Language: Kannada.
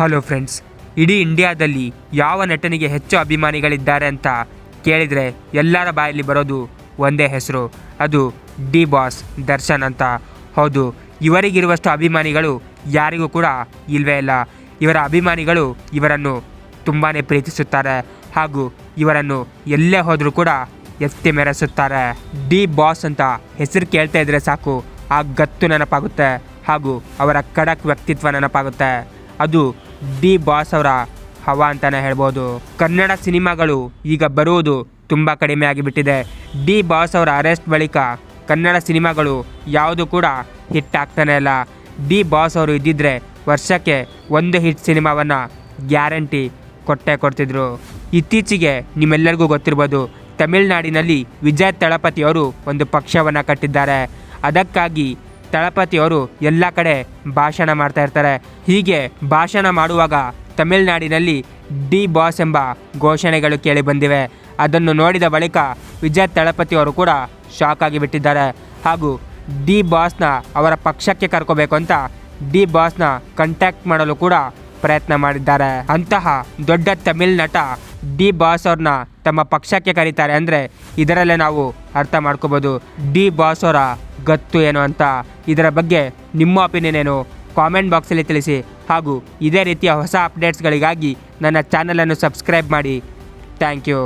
ಹಲೋ ಫ್ರೆಂಡ್ಸ್, ಇಡೀ ಇಂಡಿಯಾದಲ್ಲಿ ಯಾವ ನಟನಿಗೆ ಹೆಚ್ಚು ಅಭಿಮಾನಿಗಳಿದ್ದಾರೆ ಅಂತ ಕೇಳಿದರೆ ಎಲ್ಲರ ಬಾಯಲ್ಲಿ ಬರೋದು ಒಂದೇ ಹೆಸರು, ಅದು ಡಿ ಬಾಸ್ ದರ್ಶನ್ ಅಂತ. ಹೌದು, ಇವರಿಗಿರುವಷ್ಟು ಅಭಿಮಾನಿಗಳು ಯಾರಿಗೂ ಕೂಡ ಇಲ್ವೇ ಇಲ್ಲ. ಇವರ ಅಭಿಮಾನಿಗಳು ಇವರನ್ನು ತುಂಬಾ ಪ್ರೀತಿಸುತ್ತಾರೆ ಹಾಗೂ ಇವರನ್ನು ಎಲ್ಲೇ ಹೋದರೂ ಕೂಡ ಎತ್ತಿ ಮೆರೆಸುತ್ತಾರೆ. ಡಿ ಬಾಸ್ ಅಂತ ಹೆಸರು ಕೇಳ್ತಾ ಇದ್ರೆ ಸಾಕು, ಆ ಗತ್ತು ನೆನಪಾಗುತ್ತೆ ಹಾಗೂ ಅವರ ಖಡಕ್ ವ್ಯಕ್ತಿತ್ವ ನೆನಪಾಗುತ್ತೆ. ಅದು ಡಿ ಬಾಸ್ ಅವರ ಹವಾ ಅಂತಾನೆ ಹೇಳ್ಬೋದು. ಕನ್ನಡ ಸಿನಿಮಾಗಳು ಈಗ ಬರುವುದು ತುಂಬ ಕಡಿಮೆ ಆಗಿಬಿಟ್ಟಿದೆ. ಡಿ ಬಾಸ್ ಅವರ ಅರೆಸ್ಟ್ ಬಳಿಕ ಕನ್ನಡ ಸಿನಿಮಾಗಳು ಯಾವುದು ಕೂಡ ಹಿಟ್ ಆಗ್ತಾನೆ ಇಲ್ಲ. ಡಿ ಬಾಸ್ ಅವರು ಇದ್ದಿದ್ರೆ ವರ್ಷಕ್ಕೆ ಒಂದು ಹಿಟ್ ಸಿನಿಮಾವನ್ನು ಗ್ಯಾರಂಟಿ ಕೊಟ್ಟೆ ಕೊಡ್ತಿದ್ರು. ಇತ್ತೀಚೆಗೆ ನಿಮ್ಮೆಲ್ಲರಿಗೂ ಗೊತ್ತಿರ್ಬೋದು, ತಮಿಳುನಾಡಿನಲ್ಲಿ ವಿಜಯ್ ತಳಪತಿಯವರು ಒಂದು ಪಕ್ಷವನ್ನು ಕಟ್ಟಿದ್ದಾರೆ. ಅದಕ್ಕಾಗಿ ತಳಪತಿಯವರು ಎಲ್ಲ ಕಡೆ ಭಾಷಣ ಮಾಡ್ತಾ ಇರ್ತಾರೆ. ಹೀಗೆ ಭಾಷಣ ಮಾಡುವಾಗ ತಮಿಳುನಾಡಿನಲ್ಲಿ ಡಿ ಬಾಸ್ ಎಂಬ ಘೋಷಣೆಗಳು ಕೇಳಿ ಬಂದಿವೆ. ಅದನ್ನು ನೋಡಿದ ಬಳಿಕ ವಿಜಯ್ ತಳಪತಿಯವರು ಕೂಡ ಶಾಕ್ ಆಗಿಬಿಟ್ಟಿದ್ದಾರೆ ಹಾಗೂ ಡಿ ಬಾಸ್ನ ಅವರ ಪಕ್ಷಕ್ಕೆ ಕರ್ಕೋಬೇಕು ಅಂತ ಡಿ ಬಾಸ್ನ ಕಾಂಟ್ಯಾಕ್ಟ್ ಮಾಡಲು ಕೂಡ ಪ್ರಯತ್ನ ಮಾಡಿದ್ದಾರೆ. ಅಂತಹ ದೊಡ್ಡ ತಮಿಳ್ ನಟ ಡಿ ಬಾಸ್ ಅವ್ರನ್ನ ತಮ್ಮ ಪಕ್ಷಕ್ಕೆ ಕರೀತಾರೆ ಅಂದರೆ ಇದರಲ್ಲೇ ನಾವು ಅರ್ಥ ಮಾಡ್ಕೋಬೋದು. ಡಿ ಬಾಸ್ ಅವರ ಗತ್ತು ಏನು ಅಂತ ಇದರ ಬಗ್ಗೆ ನಿಮ್ಮ ಒಪಿನಿಯನ್ ಏನು ಕಾಮೆಂಟ್ ಬಾಕ್ಸಲ್ಲಿ ತಿಳಿಸಿ. ಹಾಗೂ ಇದೇ ರೀತಿಯ ಹೊಸ ಅಪ್ಡೇಟ್ಸ್ಗಳಿಗಾಗಿ ನನ್ನ ಚಾನಲನ್ನು ಸಬ್ಸ್ಕ್ರೈಬ್ ಮಾಡಿ. Thank you